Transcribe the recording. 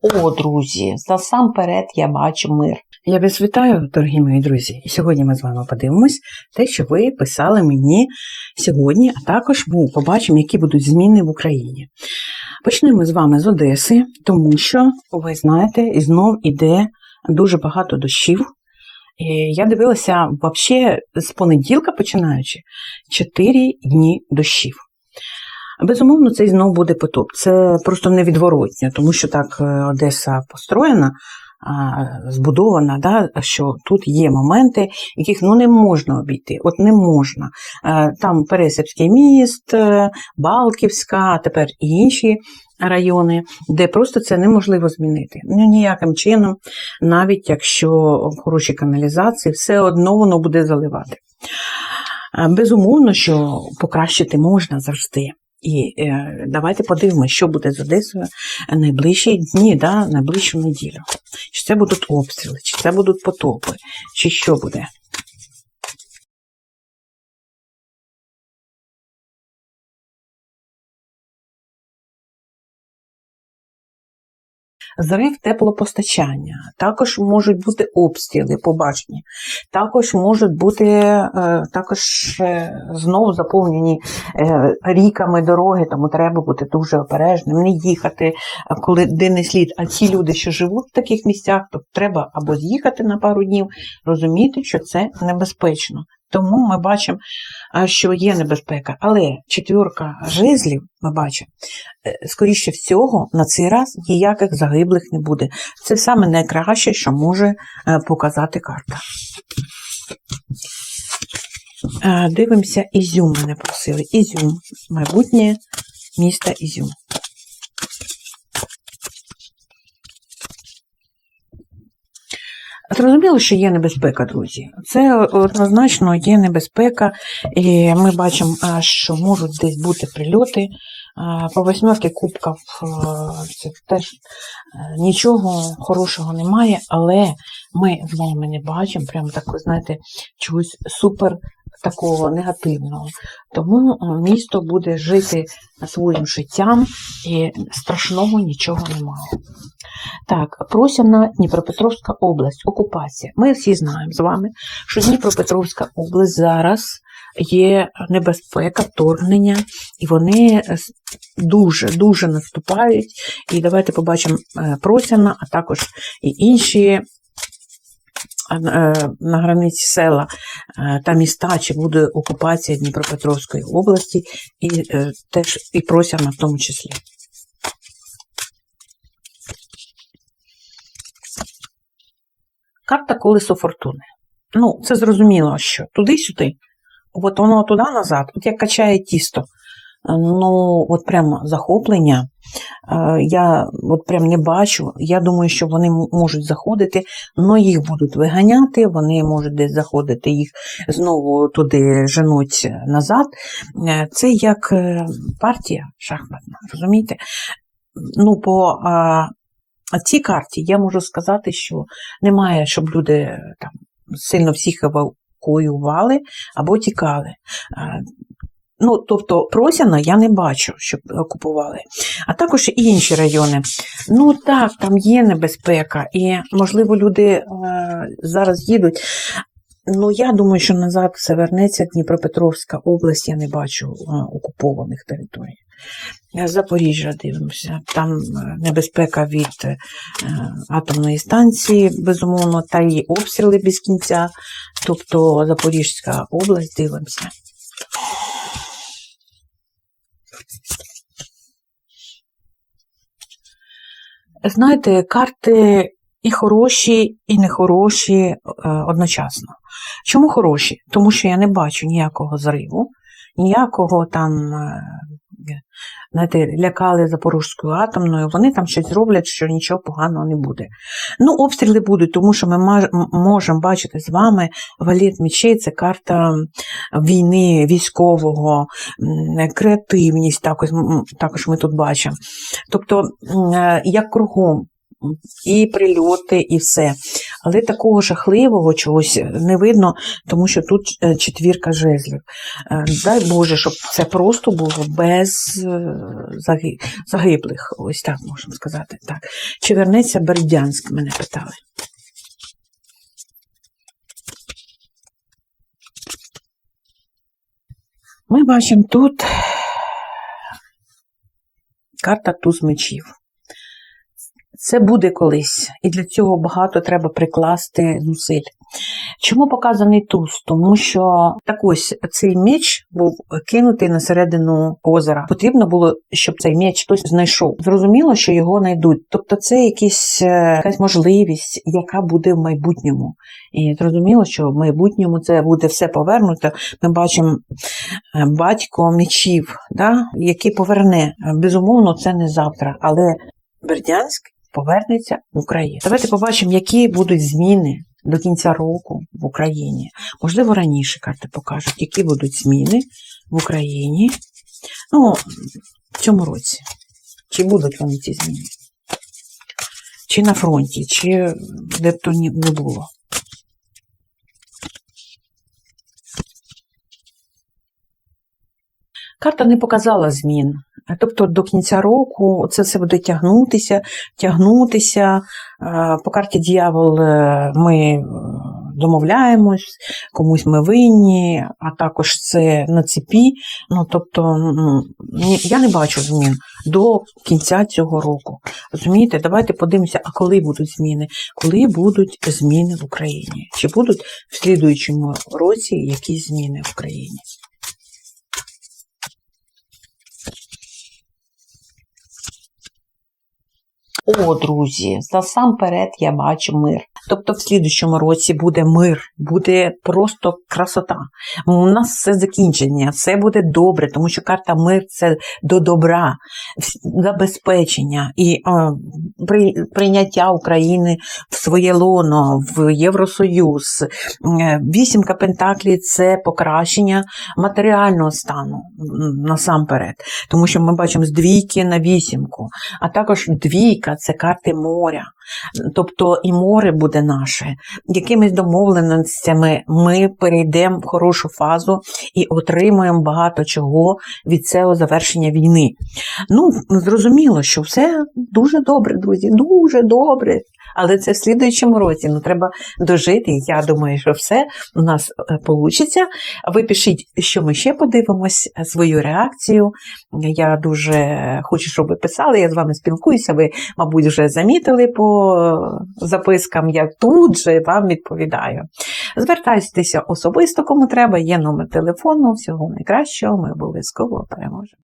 О, друзі, насамперед я бачу мир. Я вас вітаю, дорогі мої друзі. І сьогодні ми з вами подивимось те, що ви писали мені сьогодні, а також ми побачимо, які будуть зміни в Україні. Почнемо з вами з Одеси, тому що, ви знаєте, знов іде дуже багато дощів. Я дивилася взагалі з понеділка починаючи 4 дні дощів. Безумовно, це знов буде потоп. Це просто невідворотня, тому що так е, Одеса построєна, збудована, да, що тут є моменти, яких ну, не можна обійти. От не можна. Е, Там Пересипський міст, е, Балківська, а тепер і інші райони, де просто це неможливо змінити. Ну, ніяким чином, навіть якщо в хорошій каналізації, все одно воно буде заливати. Безумовно, що покращити можна завжди. І е, давайте подивимося, що буде з Одесою найближчі дні, да, найближчу неділю. Чи це будуть обстріли, чи це будуть потопи, чи що буде. Зрив теплопостачання, також можуть бути обстріли побачені, також можуть бути е, також е, знову заповнені е, ріками дороги, тому треба бути дуже обережним, не їхати, коли де не слід. А ті люди, що живуть в таких місцях, то треба або з'їхати на пару днів, розуміти, що це небезпечно. Тому ми бачимо, що є небезпека. Але четвірка жезлів, ми бачимо, е, скоріше всього, на цей раз ніяких загиблих не буде. Це саме найкраще, що може е, показати карта. Е, Дивимося, Ізюм мене просили. Ізюм, майбутнє місто Ізюм. Зрозуміло, що є небезпека, друзі. Це однозначно є небезпека, і ми бачимо, що можуть десь бути прильоти. По восьмерки кубків е, це теж е, нічого хорошого немає, але ми з вами не бачимо прямо такого, знаєте, чогось супер такого негативного. Тому е, місто буде жити своїм життям і страшного нічого немає. Так, Просяна Дніпропетровська область, окупація. Ми всі знаємо з вами, що Дніпропетровська область зараз є небезпека, вторгнення, і вони дуже-дуже наступають. І давайте побачимо е, Просяна, а також і інші на границі села е, та міста, чи буде окупація Дніпропетровської області, і е, теж і Просяна в тому числі. Карта колесо фортуни. Ну, це зрозуміло, що туди-сюди, от воно туди назад, от як качає тісто. Ну, от прямо захоплення. Е, Я от прям не бачу. Я думаю, що вони можуть заходити, але їх будуть виганяти, вони можуть десь заходити, їх знову туди женуть назад. Е, Це як е, партія шахматна, розумієте? Ну, по а, цій карті я можу сказати, що немає, щоб люди там сильно всіх евакуювали або тікали. Е, Ну, тобто, Просяна я не бачу, щоб окупували. А також і інші райони. Ну так, там є небезпека, і, можливо, люди е, зараз їдуть. Ну, я думаю, що назад все вернеться Дніпропетровська область, я не бачу е, окупованих територій. Е, Запоріжжя дивимося, там е, небезпека від е, атомної станції, безумовно, та й обстріли без кінця. Тобто Запорізька область дивимося. Знаєте, карти і хороші, і нехороші е, одночасно. Чому хороші? Тому що я не бачу ніякого зриву, ніякого там, е, знаєте, лякали Запорозькою атомною, вони там щось зроблять, що нічого поганого не буде. Ну, обстріли будуть, тому що ми можемо бачити з вами валет мечей, це карта війни, військового, креативність, також, також ми тут бачимо. Тобто, е, як кругом, і прильоти, і все. Але такого жахливого чогось не видно, тому що тут е, четвірка жезлів. Е, Дай Боже, щоб це просто було без е, загиблих. Ось так можемо сказати. Так. Чи вернеться Бердянськ, мене питали. Ми бачимо тут карта туз мечів. Це буде колись, і для цього багато треба прикласти зусиль. Чому показаний туз? Тому що так ось цей меч був кинутий на середину озера. Потрібно було, щоб цей меч хтось знайшов. Зрозуміло, що його знайдуть. Тобто, це якісь, е, якась можливість, яка буде в майбутньому. І зрозуміло, що в майбутньому це буде все повернуто. Ми бачимо е, батько мечів, да, який поверне. Безумовно, це не завтра, але Бердянськ повернеться в Україну. Давайте побачимо, які будуть зміни до кінця року в Україні. Можливо, раніше карти покажуть, які будуть зміни в Україні. Ну, в цьому році. Чи будуть вони ці зміни? Чи на фронті, чи де б то не було. Карта не показала змін. Тобто до кінця року це все буде тягнутися, тягнутися. По карті дьявол е, ми е, домовляємось, комусь ми винні, а також це на цепі. Ну, тобто, я не бачу змін до кінця цього року. Розумієте, давайте подивимося, а коли будуть зміни? Коли будуть зміни в Україні? Чи будуть в слідуючому році якісь зміни в Україні? О, друзі, насамперед я бачу мир. Тобто в слідущому році буде мир, буде просто красота. У нас все закінчення, все буде добре, тому що карта мир це до добра, забезпечення і е, при, прийняття України в своє лоно, в Євросоюз. Е, Вісімка пентаклів це покращення матеріального стану насамперед, тому що ми бачимо з двійки на вісімку, а також двійка це карти моря. Тобто і море буде наше. Якимись домовленостями ми перейдемо в хорошу фазу і отримуємо багато чого від цього завершення війни. Ну, зрозуміло, що все дуже добре, друзі, дуже добре. Але це в слідуючому році. Ну, треба дожити. Я думаю, що все у нас вийде. Ви пишіть, що ми ще подивимось, е, свою реакцію. Я дуже хочу, щоб ви писали. Я з вами спілкуюся. Ви, мабуть, вже замітили по запискам. Я тут же вам відповідаю. Звертайтеся особисто, кому треба. Є номер телефону. Всього найкращого. Ми обов'язково переможемо.